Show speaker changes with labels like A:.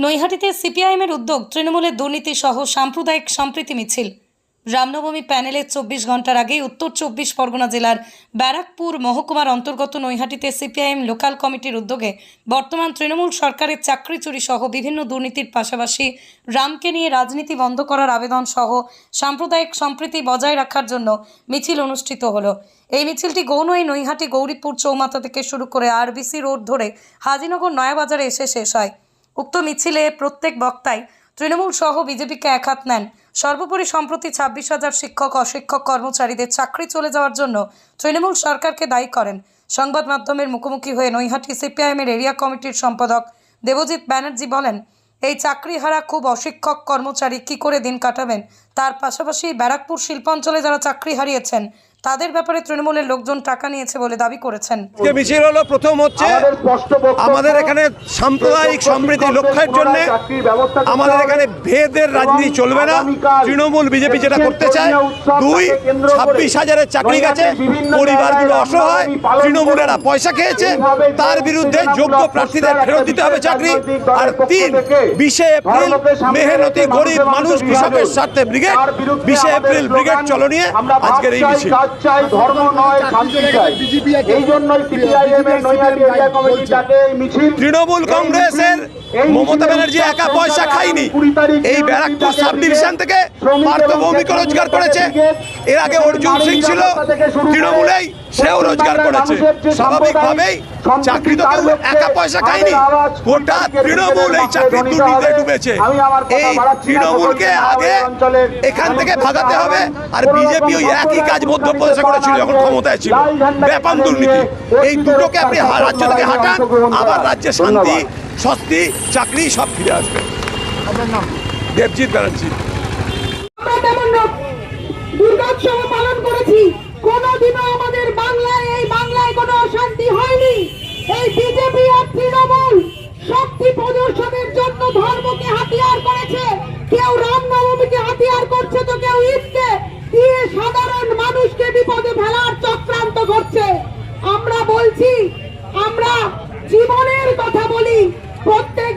A: নৈহাটিতে সিপিআইএমের উদ্যোগ তৃণমূলের দুর্নীতি সহ সাম্প্রদায়িক সম্প্রীতি মিছিল। রামনবমী প্যানেলের চব্বিশ ঘণ্টার আগে উত্তর চব্বিশ পরগনা জেলার ব্যারাকপুর মহকুমার অন্তর্গত নৈহাটিতে সিপিআইএম লোকাল কমিটির উদ্যোগে বর্তমান তৃণমূল সরকারের চাকরি চুরি সহ বিভিন্ন দুর্নীতির পাশাপাশি রামকে নিয়ে রাজনীতি বন্ধ করার আবেদন সহ সাম্প্রদায়িক সম্প্রীতি বজায় রাখার জন্য মিছিল অনুষ্ঠিত হলো। এই মিছিলটি গৌনই নৈহাটি গৌরীপুর চৌমাথা থেকে শুরু করে আরবিসি রোড ধরে হাজিনগর নয়াবাজারে এসে শেষ হয়। উক্ত মিছিলে প্রত্যেক বক্তাই তৃণমূল সহ বিজেপিকে এক হাত নেন। সর্বোপরি সম্প্রতি ছাব্বিশ হাজার শিক্ষক, অশিক্ষক কর্মচারীদের চাকরি চলে যাওয়ার জন্য তৃণমূল সরকারকে দায়ী করেন। সংবাদ মাধ্যমের মুখোমুখি হয়ে নৈহাটি সিপিআইএমের এরিয়া কমিটির সম্পাদক দেবজিৎ ব্যানার্জি বলেন, এই চাকরিহারা খুব অশিক্ষক কর্মচারী কি করে দিন কাটাবেন? তার পাশাপাশি ব্যারাকপুর শিল্পাঞ্চলে যারা চাকরি হারিয়েছেন তাদের ব্যাপারে তৃণমূলের লোকজন টাকা নিয়েছে বলে দাবি করেছেন।
B: যে মিছিল হলো প্রথম হচ্ছে
C: আমাদের স্পষ্ট বক্তব্য,
B: আমাদের এখানে সাম্প্রদায়িক সমৃদ্ধি লক্ষ্যের জন্য আমাদের এখানে ভেদের রাজনীতি চলবে না। তৃণমূল বিজেপি যেটা করতে চায় দুই ছাব্বিশ হাজারের চাকরি গেছে পরিবারগুলো অসহায় তৃণমূলেরা পয়সা খেয়েছে তার বিরুদ্ধে যোগ্য প্রার্থীদের ফেরত দিতে হবে চাকরি। আর তিন বিশে এপ্রিল মেহনতি গরিব মানুষ কৃষকের স্বার্থে ব্রিগেড বিশে এপ্রিল ব্রিগেড চলো নিয়ে আজকের এই মিছিল।
C: চাই ধর্ম নয় শান্তি চাই। এই জন্যই সিপিআইএম এর নৈহাটি এরিয়া কমিটি ডাকে এই মিছিল
B: তৃণমূল কংগ্রেসের মমতা ব্যানার্জি একা পয়সা
C: খাইনি
B: খায়নি। এই ব্যারাকপুর সাব ডিভিশন থেকে পার্থ ভৌমিক রোজগার করেছে। এর আগে অর্জুন সিং ছিল তৃণমূলেই সেও রোজগার করেছে। স্বাভাবিকভাবেই চাকরি তো কেউ একা পয়সা খায়নি। গোটা তৃণমূল এই চাকরির দুর্নীতিতে ডুবেছে।
C: আমি আমার কথা
B: এই তৃণমূলকে আগে এখান থেকে ভাগাতে হবে। আর বিজেপি ওই একই কাজ মধ্যপ্রদেশে করেছিল যখন ক্ষমতায় ছিল।
C: নিয়ে
B: দুর্নীতি। এই দুটোকে আপনি হা- রাজ্য থেকে হাঁটান আবার রাজ্যে শান্তি। স্বস্তি চাকরি সব ফিরে আসবে। দেবজিৎ ব্যানার্জি।
D: কেউ রামনবমীকে হাতিয়ার করছে তো কেউ ঈদকে, দিয়ে সাধারণ মানুষকে বিপদে ফেলার চক্রান্ত করছে। আমরা বলছি, আমরা জীবনের কথা বলি, প্রত্যেক